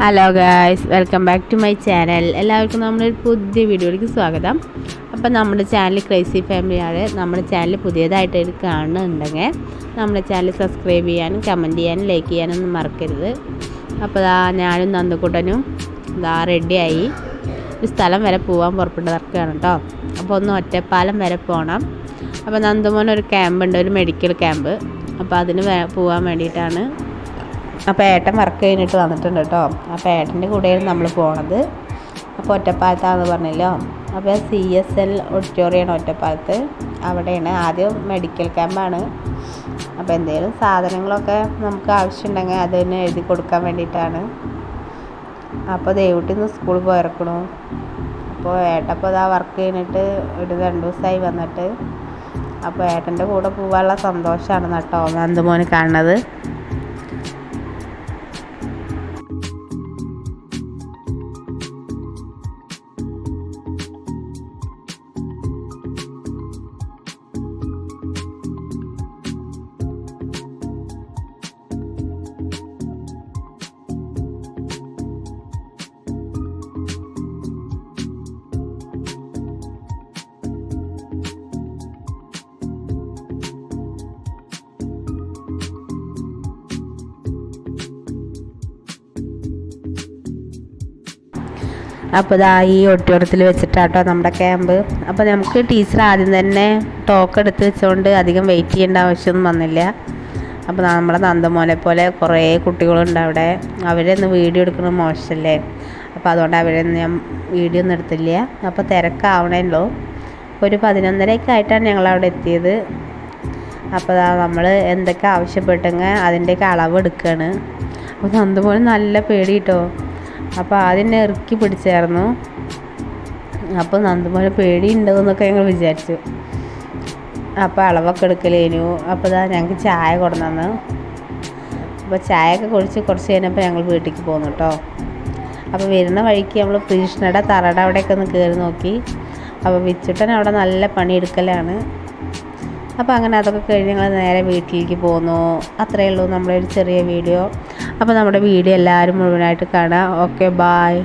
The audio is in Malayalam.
Hello guys welcome back to my channel എല്ലാവർക്കും നമ്മുടെ ഒരു പുതിയ വീഡിയോയിലേക്ക് സ്വാഗതം. അപ്പോൾ നമ്മുടെ ചാനൽ ക്രൈസി ഫാമിലിയാണ് നമ്മുടെ ചാനൽ പുതിയതായിട്ട് കാണുന്നുണ്ടെങ്കിൽ നമ്മുടെ ചാനൽ സബ്സ്ക്രൈബ് ചെയ്യാനും കമന്റ് ചെയ്യാനും ലൈക്ക് ചെയ്യാനൊന്നും മറക്കരുത്. അപ്പോൾ ദാ ഞാനും നന്ദുക്കുട്ടനും ദാ റെഡിയായി ഒരു സ്ഥലം വരെ പോകാൻ പുറപ്പെട്ടതൊക്കെയാണ് കേട്ടോ. അപ്പോൾ ഒന്ന് ഒറ്റപ്പാലം വരെ പോകണം അപ്പോൾ നന്ദുമോനൊരു ക്യാമ്പ് ഉണ്ട് ഒരു മെഡിക്കൽ ക്യാമ്പ് അപ്പോൾ അതിന് പോകാൻ വേണ്ടിയിട്ടാണ് അപ്പോൾ ഏട്ടൻ വർക്ക് കഴിഞ്ഞിട്ട് വന്നിട്ടുണ്ട് കേട്ടോ. അപ്പോൾ ഏട്ടന്റെ കൂടെയാണ് നമ്മൾ പോണത്. അപ്പോൾ ഒറ്റപ്പാലത്താന്ന് പറഞ്ഞല്ലോ. അപ്പോൾ സി എസ് എൽ ഓഡിറ്റോറിയമാണ് ഒറ്റപ്പാലത്ത്. അവിടെയാണ് ആദ്യം മെഡിക്കൽ ക്യാമ്പാണ് അപ്പോൾ എന്തെങ്കിലും സാധനങ്ങളൊക്കെ നമുക്ക് ആവശ്യമുണ്ടെങ്കിൽ അതിന് എഴുതി കൊടുക്കാൻ വേണ്ടിയിട്ടാണ്. അപ്പോൾ ദേവുട്ടി സ്കൂൾ സ്കൂളിൽ പോയിറക്കണു. അപ്പോൾ ഏട്ടപ്പോൾ ഇതാ വർക്ക് കഴിഞ്ഞിട്ട് ഒരു രണ്ട് ദിവസമായി വന്നിട്ട്. അപ്പോൾ ഏട്ടന്റെ കൂടെ പോകാനുള്ള സന്തോഷമാണ് കേട്ടോ. നന്ദമോന് കാണുന്നത്. അപ്പോൾ ഇതാ ഈ ഓഡിറ്റോറിയത്തിൽ വെച്ചിട്ടാട്ടോ നമ്മുടെ ക്യാമ്പ് അപ്പോൾ നമുക്ക് ടീച്ചർ ആദ്യം തന്നെ ടോക്ക് എടുത്ത് വെച്ചുകൊണ്ട് അധികം വെയിറ്റ് ചെയ്യേണ്ട ആവശ്യമൊന്നും വന്നില്ല. അപ്പോൾ നമ്മുടെ നന്ദമോനെ പോലെ കുറേ കുട്ടികളുണ്ട് അവിടെ. അവരൊന്ന് വീഡിയോ എടുക്കുന്നത് മോശമല്ലേ? അപ്പോൾ അതുകൊണ്ട് അവരൊന്നും ഞാൻ വീഡിയോ ഒന്നും എടുത്തില്ല. അപ്പോൾ തിരക്കാവണല്ലോ. ഒരു പതിനൊന്നരയൊക്കെ ആയിട്ടാണ് ഞങ്ങൾ അവിടെ എത്തിയത്. അപ്പോൾ നമ്മൾ എന്തൊക്കെ ആവശ്യപ്പെട്ടെങ്കിൽ അതിന്റെയൊക്കെ അളവ് എടുക്കുകയാണ് അപ്പോൾ നന്ദമോന് നല്ല പേടി കേട്ടോ അപ്പോൾ ആദ്യം എന്നെ ഇറുക്കി പിടിച്ചായിരുന്നു. അപ്പോൾ നന്ദമോനെ പേടിയുണ്ടെന്നൊക്കെ ഞങ്ങൾ വിചാരിച്ചു. അപ്പോൾ അളവൊക്കെ എടുക്കലേനു അപ്പോൾ ഇതാ ഞങ്ങൾക്ക് ചായ കൊടുന്നു അപ്പോൾ ചായയൊക്കെ കുഴിച്ച് കുറച്ച് കഴിഞ്ഞപ്പോൾ ഞങ്ങൾ വീട്ടിലേക്ക് പോന്നു കേട്ടോ അപ്പോൾ വരുന്ന വഴിക്ക് നമ്മൾ കൃഷ്ണയുടെ തറയുടെ അവിടെയൊക്കെ ഒന്ന് കയറി നോക്കി. അപ്പോൾ വിച്ചുട്ടൻ അവിടെ നല്ല പണിയെടുക്കലാണ്. അപ്പോൾ അങ്ങനെ അതൊക്കെ കഴിഞ്ഞ് ഞങ്ങൾ നേരെ വീട്ടിലേക്ക് പോന്നു. അത്രയേ ഉള്ളൂ നമ്മുടെ ഒരു ചെറിയ വീഡിയോ. അപ്പോൾ നമ്മുടെ വീഡിയോ എല്ലാവരും മുഴുവനായിട്ട് കാണാം. Okay bye